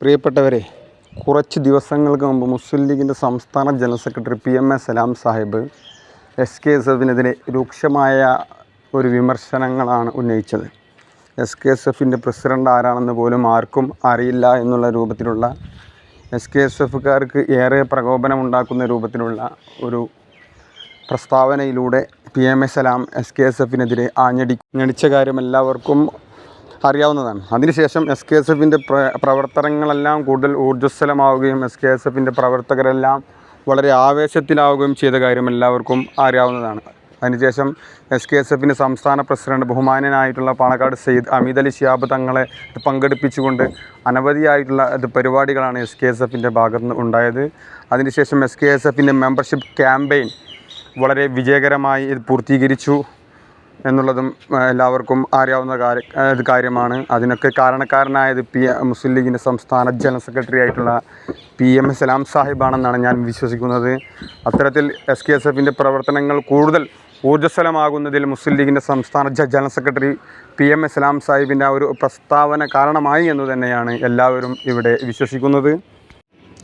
പ്രിയപ്പെട്ടവരെ കുറച്ച് ദിവസങ്ങൾക്ക് മുമ്പ് മുസ്ലിം ലീഗിന്റെ സംസ്ഥാന general secretary P M A Salam Sahib S K S എഫിനെതിരെ രൂക്ഷമായ ഒരു വിമർശനങ്ങളാണ് ഉന്നയിച്ചത്. എസ് കെ എസ് എഫിന്റെ പ്രസിഡന്റ് ആരാണെന്ന് പോലും ആർക്കും അറിയില്ല എന്നുള്ള രൂപത്തിലുള്ള എസ് കെ എസ് എഫുകാർക്ക് ഏറെ പ്രകോപനമുണ്ടാക്കുന്ന രൂപത്തിലുള്ള ഒരു പ്രസ്താവനയിലൂടെ P M A Salam S K S എഫിനെതിരെ ആഞ്ഞടി ഞടിച്ച കാര്യം എല്ലാവർക്കും അറിയാവുന്നതാണ്. അതിനുശേഷം എസ് കെ എസ് എഫിന്റെ പ്ര പ്രവർത്തനങ്ങളെല്ലാം കൂടുതൽ ഊർജസ്വലമാവുകയും എസ് കെ എസ് എഫിന്റെ പ്രവർത്തകരെല്ലാം വളരെ ആവേശത്തിലാവുകയും ചെയ്ത കാര്യം എല്ലാവർക്കും അറിയാവുന്നതാണ്. അതിനുശേഷം എസ് കെ എസ് എഫിന്റെ സംസ്ഥാന പ്രസിഡന്റ് ബഹുമാനനായിട്ടുള്ള പാണക്കാട് സെയ്ദ് അമിത് അലി ഷിയാബ് തങ്ങളെ പങ്കെടുപ്പിച്ചുകൊണ്ട് അനവധിയായിട്ടുള്ള പരിപാടികളാണ് എസ് കെ എസ് എഫിന്റെ ഭാഗത്ത് നിന്ന് ഉണ്ടായത്. അതിനുശേഷം എസ് കെ എസ് എഫിന്റെ മെമ്പർഷിപ്പ് ക്യാമ്പയിൻ വളരെ വിജയകരമായി ഇത് പൂർത്തീകരിച്ചു. എന്നുള്ളതും എല്ലാവർക്കും അറിയാവുന്ന കാര്യ കാര്യമാണ്. അതിനൊക്കെ കാരണക്കാരനായത് പി മുസ്ലിം ലീഗിന്റെ സംസ്ഥാന ജനറൽ സെക്രട്ടറി ആയിട്ടുള്ള പി എം എ സലാം സാഹിബാണെന്നാണ് ഞാൻ വിശ്വസിക്കുന്നത്. അത്തരത്തിൽ എസ് കെ എസ് എഫിന്റെ പ്രവർത്തനങ്ങൾ കൂടുതൽ ഊർജസ്വലമാകുന്നതിൽ മുസ്ലിം ലീഗിന്റെ സംസ്ഥാന general secretary P M S Salam സാഹിബിന്റെ ആ ഒരു പ്രസ്താവന കാരണമായി എന്ന് തന്നെയാണ് എല്ലാവരും ഇവിടെ വിശ്വസിക്കുന്നത്.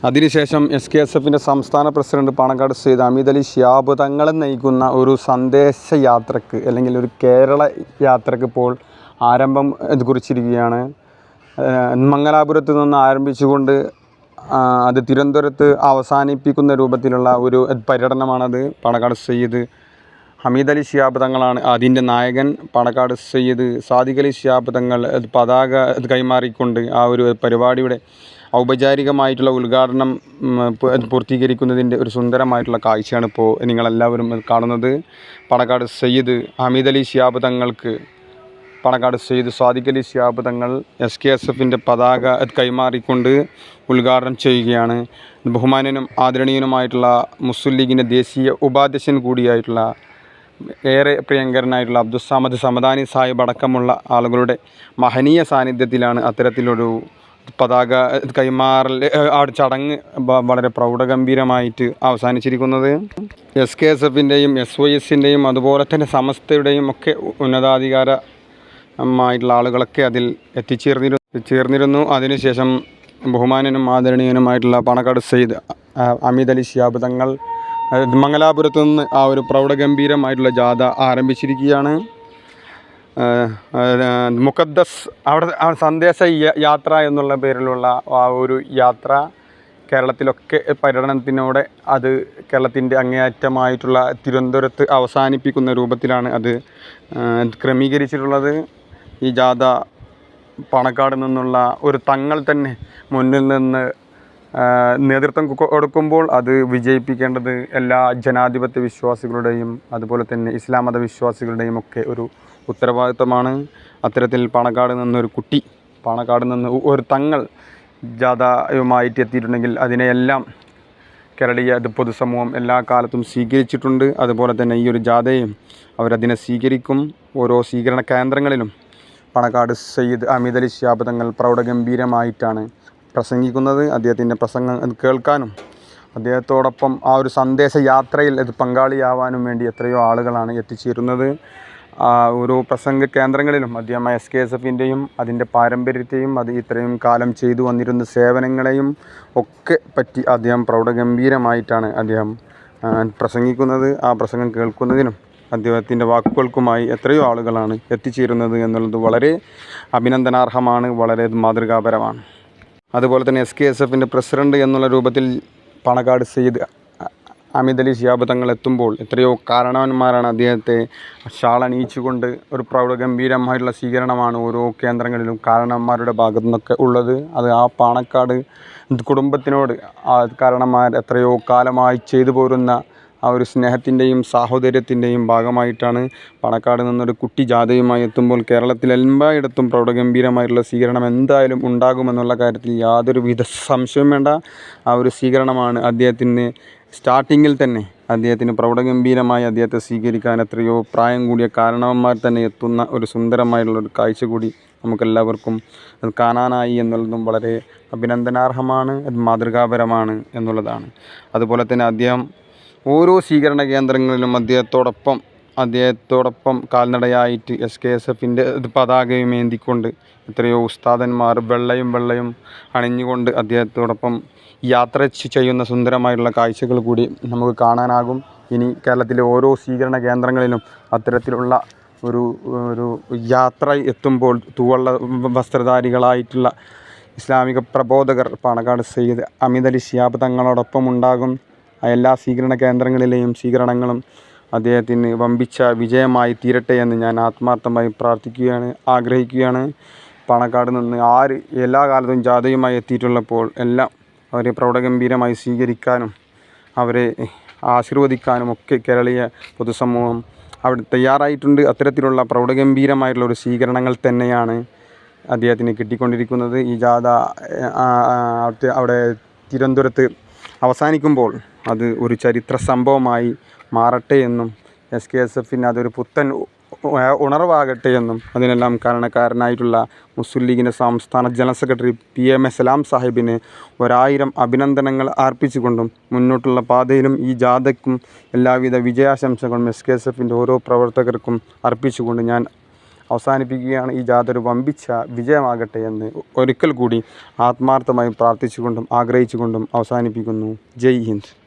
അതിനുശേഷം എസ് കെ എസ് എഫിന്റെ സംസ്ഥാന പ്രസിഡന്റ് പാണക്കാട് സെയ്ദ് അമീദ് അലി ഷിയാബ് തങ്ങളെ നയിക്കുന്ന ഒരു സന്ദേശ യാത്രയ്ക്ക് അല്ലെങ്കിൽ ഒരു കേരള യാത്രയ്ക്ക് ഇപ്പോൾ ആരംഭം കുറിച്ചിരിക്കുകയാണ്. മംഗലാപുരത്ത് നിന്ന് ആരംഭിച്ചുകൊണ്ട് അത് തിരുവനന്തപുരത്ത് അവസാനിപ്പിക്കുന്ന രൂപത്തിലുള്ള ഒരു പര്യടനമാണത്. പാണക്കാട് സെയ്ദ് ഹമീദ് അലി ഷിയാബ് തങ്ങളാണ് അതിന്റെ നായകൻ. പാണക്കാട് സെയ്ദ് സാദിഖ് അലി ഷിയാബ് തങ്ങൾ പതാക കൈമാറിക്കൊണ്ട് ആ ഒരു പരിപാടിയുടെ ഔപചാരികമായിട്ടുള്ള ഉദ്ഘാടനം പൂർത്തീകരിക്കുന്നതിന്റെ ഒരു സുന്ദരമായിട്ടുള്ള കാഴ്ചയാണ് ഇപ്പോൾ നിങ്ങളെല്ലാവരും കാണുന്നത്. പണക്കാട് സയ്യിദ് ഹമീദ് അലി ഷിയാബ് തങ്ങൾക്ക് പാണക്കാട് സയ്യിദ് സ്വാദിഖ് അലി ഷിയാബ് തങ്ങൾ എസ് കെ എസ് എഫിന്റെ പതാക കൈമാറിക്കൊണ്ട് ഉദ്ഘാടനം ചെയ്യുകയാണ്. ബഹുമാനനും ആദരണീയനുമായിട്ടുള്ള മുസ്ലിം ലീഗിന്റെ ദേശീയ ഉപാധ്യക്ഷൻ കൂടിയായിട്ടുള്ള ഏറെ പ്രിയങ്കരനായിട്ടുള്ള അബ്ദുസ്സാമദ് സമദാനി സാഹിബ് അടക്കമുള്ള ആളുകളുടെ മഹനീയ സാന്നിധ്യത്തിലാണ് അത്തരത്തിലൊരു പതാക കൈമാറൽ ആ ഒരു ചടങ്ങ് വളരെ പ്രൗഢഗംഭീരമായിട്ട് അവസാനിച്ചിരിക്കുന്നത്. എസ് കെ എസ് എഫിന്റെയും എസ് വൈ എസിന്റെയും അതുപോലെ തന്നെ സമസ്തയുടെയും ഒക്കെ ഉന്നതാധികാരമായിട്ടുള്ള ആളുകളൊക്കെ അതിൽ എത്തിച്ചേർന്നിരുന്നു ചേർന്നിരുന്നു. അതിനുശേഷം ബഹുമാനനും ആദരണീയനുമായിട്ടുള്ള പണക്കാട് സെയ്ദ് അമീദ് അലി ഷിയാബ് തങ്ങൾ മംഗലാപുരത്തു നിന്ന് ആ ഒരു പ്രൗഢഗംഭീരമായിട്ടുള്ള ജാഥ ആരംഭിച്ചിരിക്കുകയാണ്. മുഖദ്ദസ് അവിടെ സന്ദേശ യാത്ര എന്നുള്ള പേരിലുള്ള ആ ഒരു യാത്ര കേരളത്തിലൊക്കെ പര്യടനത്തിനോടെ അത് കേരളത്തിന്റെ അങ്ങേയറ്റമായിട്ടുള്ള തിരുവനന്തപുരത്ത് അവസാനിപ്പിക്കുന്ന രൂപത്തിലാണ് അത് ക്രമീകരിച്ചിട്ടുള്ളത്. ഈ ജാഥ പണക്കാട് നിന്നുള്ള ഒരു തങ്ങൾ തന്നെ മുന്നിൽ നിന്ന് നേതൃത്വം കൊടുക്കുമ്പോൾ അത് വിജയിപ്പിക്കേണ്ടത് എല്ലാ ജനാധിപത്യ വിശ്വാസികളുടെയും അതുപോലെ തന്നെ ഇസ്ലാം മത വിശ്വാസികളുടെയും ഒക്കെ ഒരു ഉത്തരവാദിത്തമാണ് അത്തരത്തിൽ പാണക്കാട് നിന്നൊരു കുട്ടി പാണക്കാട് നിന്ന് ഒരു തങ്ങൾ ജാഥയുമായിട്ട് എത്തിയിട്ടുണ്ടെങ്കിൽ അതിനെയെല്ലാം കേരളീയ പൊതുസമൂഹം എല്ലാ കാലത്തും സ്വീകരിച്ചിട്ടുണ്ട്. അതുപോലെ തന്നെ ഈ ഒരു ജാഥയും അവരതിനെ സ്വീകരിക്കും. ഓരോ സ്വീകരണ കേന്ദ്രങ്ങളിലും പണക്കാട് സയ്യിദ് അമിത് അലി ശിഹാബ് തങ്ങൾ പ്രൗഢഗംഭീരമായിട്ടാണ് പ്രസംഗിക്കുന്നത്. അദ്ദേഹത്തിന്റെ പ്രസംഗം കേൾക്കാനും അദ്ദേഹത്തോടൊപ്പം ആ ഒരു സന്ദേശ യാത്രയിൽ ഇത് പങ്കാളിയാവാനും വേണ്ടി എത്രയോ ആളുകളാണ് എത്തിച്ചേരുന്നത്. ഓരോ പ്രസംഗ കേന്ദ്രങ്ങളിലും അദ്ദേഹം എസ് കെ എസ് എഫിന്റെയും അതിന്റെ പാരമ്പര്യത്തെയും അത് ഇത്രയും കാലം ചെയ്തു വന്നിരുന്ന സേവനങ്ങളെയും ഒക്കെ പറ്റി അദ്ദേഹം പ്രൗഢഗംഭീരമായിട്ടാണ് അദ്ദേഹം പ്രസംഗിക്കുന്നത്. ആ പ്രസംഗം കേൾക്കുന്നതിനും അദ്ദേഹത്തിന്റെ വാക്കുകൾക്കുമായി എത്രയോ ആളുകളാണ് എത്തിച്ചേരുന്നത് എന്നുള്ളത് വളരെ അഭിനന്ദനാർഹമാണ് വളരെ മാതൃകാപരമാണ്. അതുപോലെ തന്നെ എസ് കെ എസ് എഫിന്റെ പ്രസിഡന്റ് എന്നുള്ള രൂപത്തിൽ പണക്കാട് സെയ്ദ് അമിത് അലി തങ്ങൾ എത്തുമ്പോൾ എത്രയോ കാരണവന്മാരാണ് അദ്ദേഹത്തെ ഷാൾ അണിയിച്ചുകൊണ്ട് ഒരു പ്രൗഢഗംഭീരമായിട്ടുള്ള സ്വീകരണമാണ് ഓരോ കേന്ദ്രങ്ങളിലും കാരണവന്മാരുടെ ഭാഗത്തു നിന്നൊക്കെ ഉള്ളത്. അത് ആ പാണക്കാട് കുടുംബത്തിനോട് ആ കാരണവന്മാർ എത്രയോ കാലമായി ചെയ്തു പോരുന്ന ആ ഒരു സ്നേഹത്തിന്റെയും സാഹോദര്യത്തിന്റെയും ഭാഗമായിട്ടാണ് പാണക്കാട് നിന്നൊരു കുട്ടി ജാഥയുമായി എത്തുമ്പോൾ കേരളത്തിലെല്ലായിടത്തും പ്രൗഢഗംഭീരമായിട്ടുള്ള സ്വീകരണം എന്തായാലും ഉണ്ടാകുമെന്നുള്ള കാര്യത്തിൽ യാതൊരുവിധ സംശയവും വേണ്ട. ആ ഒരു സ്വീകരണമാണ് അദ്ദേഹത്തിന് സ്റ്റാർട്ടിങ്ങിൽ തന്നെ അദ്ദേഹത്തിന് പ്രൗഢഗംഭീരമായി അദ്ദേഹത്തെ സ്വീകരിക്കാൻ എത്രയോ പ്രായം കൂടിയ കാരണവന്മാർ തന്നെ എത്തുന്ന ഒരു സുന്ദരമായിട്ടുള്ള ഒരു കാഴ്ച കൂടി നമുക്കെല്ലാവർക്കും അത് കാണാനായി എന്നുള്ളതും വളരെ അഭിനന്ദനാർഹമാണ് അത് മാതൃകാപരമാണ് എന്നുള്ളതാണ്. അതുപോലെ തന്നെ അദ്ദേഹം ഓരോ സ്വീകരണ കേന്ദ്രങ്ങളിലും അദ്ദേഹത്തോടൊപ്പം അദ്ദേഹത്തോടൊപ്പം കാൽനടയായിട്ട് എസ് കെ എസ് എഫിന്റെ പതാകയും ഏന്തിക്കൊണ്ട് എത്രയോ ഉസ്താദന്മാർ വെള്ളയും വെള്ളയും അണിഞ്ഞുകൊണ്ട് അദ്ദേഹത്തോടൊപ്പം യാത്ര ചെയ്യുന്ന സുന്ദരമായിട്ടുള്ള കാഴ്ചകൾ കൂടി നമുക്ക് കാണാനാകും. ഇനി കേരളത്തിലെ ഓരോ സ്വീകരണ കേന്ദ്രങ്ങളിലും അത്തരത്തിലുള്ള ഒരു ഒരു യാത്ര എത്തുമ്പോൾ തൂവള്ള വസ്ത്രധാരികളായിട്ടുള്ള ഇസ്ലാമിക പ്രബോധകർ പാണക്കാട് സയ്യിദ് അമിതലി ശിയാബ് തങ്ങളോടൊപ്പം ഉണ്ടാകും. എല്ലാ സ്വീകരണ കേന്ദ്രങ്ങളിലെയും സ്വീകരണങ്ങളും അദ്ദേഹത്തിന് വമ്പിച്ച വിജയമായി തീരട്ടെ എന്ന് ഞാൻ ആത്മാർത്ഥമായി പ്രാർത്ഥിക്കുകയാണ് ആഗ്രഹിക്കുകയാണ്. പാണക്കാട് നിന്ന് ആര് എല്ലാ കാലത്തും ജാഥയുമായി എത്തിയിട്ടുള്ളപ്പോൾ എല്ലാം അവരെ പ്രൗഢഗംഭീരമായി സ്വീകരിക്കാനും അവരെ ആശീർവദിക്കാനും ഒക്കെ കേരളീയ പൊതുസമൂഹം അവിടെ തയ്യാറായിട്ടുണ്ട്. അത്തരത്തിലുള്ള പ്രൗഢഗംഭീരമായിട്ടുള്ള ഒരു സ്വീകരണങ്ങൾ തന്നെയാണ് അദ്ദേഹത്തിന് കിട്ടിക്കൊണ്ടിരിക്കുന്നത്. ഈ ജാഥ അവിടെ തിരുവനന്തപുരത്ത് അവസാനിക്കുമ്പോൾ അത് ഒരു ചരിത്ര സംഭവമായി മാറട്ടെ എന്നും എസ് കെ എസ് എഫിന് അതൊരു പുത്തൻ ഉണർവാകട്ടെ എന്നും അതിനെല്ലാം കാരണക്കാരനായിട്ടുള്ള മുസ്ലിം ലീഗിന്റെ സംസ്ഥാന general secretary P M S Salam സാഹിബിന് ഒരായിരം അഭിനന്ദനങ്ങൾ അർപ്പിച്ചുകൊണ്ടും മുന്നോട്ടുള്ള പാതയിലും ഈ ജാഥയ്ക്കും എല്ലാവിധ വിജയാശംസകളും എസ് കെ എസ് എഫിന്റെ ഓരോ പ്രവർത്തകർക്കും അർപ്പിച്ചുകൊണ്ട് ഞാൻ അവസാനിപ്പിക്കുകയാണ് ഈ ജാഥ ഒരു വമ്പിച്ച വിജയമാകട്ടെ എന്ന് ഒരിക്കൽ കൂടി ആത്മാർത്ഥമായി പ്രാർത്ഥിച്ചുകൊണ്ടും ആഗ്രഹിച്ചുകൊണ്ടും അവസാനിപ്പിക്കുന്നു. ജയ് ഹിന്ദ്.